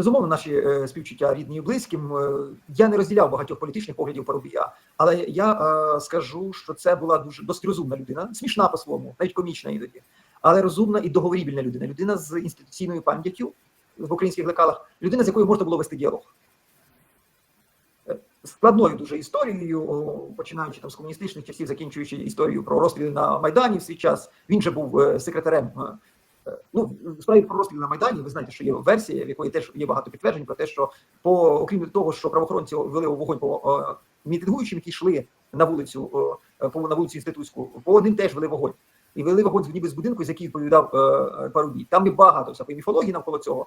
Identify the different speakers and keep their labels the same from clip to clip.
Speaker 1: Безумовно, наші е, співчуття рідні і близьким. Е, Я не розділяв багатьох політичних поглядів Парубія, але я е, скажу, що це була дуже досить розумна людина, смішна по-своєму, навіть комічна іноді, але розумна і договорібільна людина. Людина з інституційною пам'яттю в українських лекалах, людина, з якою можна було вести діалог. Складною дуже історією, починаючи там з комуністичних часів, закінчуючи історію про розстріли на Майдані в свій час. Він же був секретарем. Е, Ну, в справі про розстріли на Майдані, ви знаєте, що є версія, в якої теж є багато підтверджень про те, що по окрім того, що правоохоронці вели вогонь по е, мітингуючим, які йшли на вулицю, е, по на вулицю Інститутську, по ним теж вели вогонь. І вели вогонь ніби з будинку, з який відповідав Парубій. Там є багато всякої міфології навколо цього,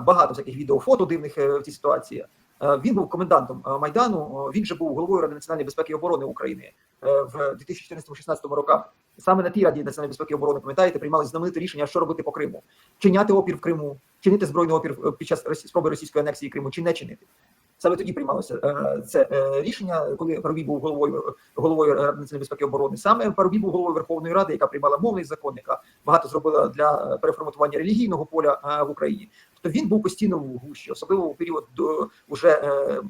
Speaker 1: багато всяких відео, фото дивних в цій ситуації. Е, Він був комендантом е, майдану. е, Він же був головою Ради національної безпеки і оборони України в 2014-16 роках. Саме на тій раді національної безпеки і оборони пам'ятаєте, приймали знамените рішення, що робити по Криму: чиняти опір в Криму, чинити збройний опір під час спроби російської анексії Криму, чи не чинити. Саме тоді приймалося це рішення, коли Парубій був головою головою Ради національної безпеки і оборони. Саме Парубій був головою Верховної Ради, яка приймала мовний закон, яка багато зробила для переформатування релігійного поля в Україні. Тобто він був постійно в гущі, особливо у період до уже е, е,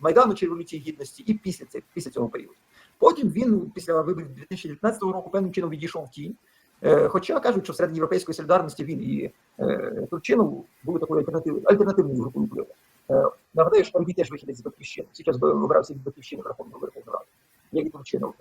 Speaker 1: майдану чи революції гідності, і після цих після цього періоду. Потім він після виборів 2019 року певним чином відійшов в тінь. Е, Хоча кажуть, що всередині європейської солідарності він і Турчинов були такою альтернативою альтернативною групою впливу. Нагадаю, що Парубій теж вихідець з батьківщини. Зараз би обирався від батьківщини Верховної Верховної Ради. Як і Турчинов.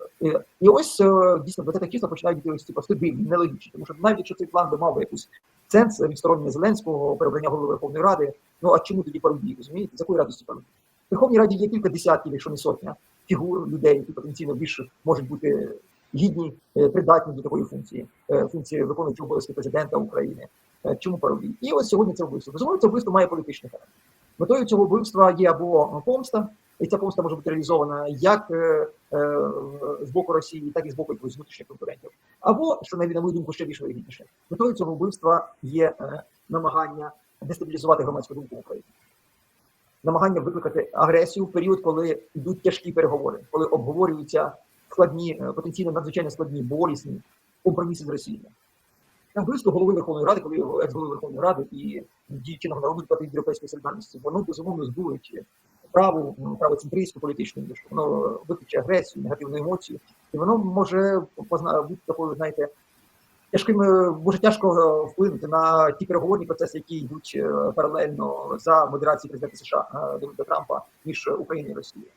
Speaker 1: І, ось дійсно 20 числа починають ось ці пости дивні, нелогічні. Тому що навіть якщо цей план би мав якусь сенс відсторонення Зеленського, перебрання голови Верховної Ради, ну а чому тоді Парубій, розумієте? З якої радості Парубій? В Верховній Раді є кілька десятків, якщо не сотня, фігур людей, які потенційно більше можуть бути гідні, е, придатні до такої функції, е, функції виконуючого обов'язки президента України. Е, Чому Парубій? І ось сьогодні це вбивство. Безумовно, це вбивство має політичний характер. Метою цього вбивства є або помста, і ця помста може бути реалізована як з боку Росії, так і з боку якихось внутрішніх конкурентів. Або, що на мою думку, ще більш вигідніше, метою цього вбивства є е, намагання дестабілізувати громадську думку в Україні. Намагання викликати агресію в період, коли йдуть тяжкі переговори, коли обговорюються складні, е, потенційно надзвичайно складні, болісні компроміси з Росією. На вбивство голови Верховної Ради, коли екс-голови Верховної Ради і діючиного народу проти європейської солідарності, воно безумовно збурить праву правоцентристську політичну індустрію. Воно викличе агресію, негативну емоцію, і воно може бути такою, знаєте, тяжким, дуже може тяжко е, вплинути на ті переговорні процеси, які йдуть е, паралельно за модерації президента США до Трампа між Україною і Росією.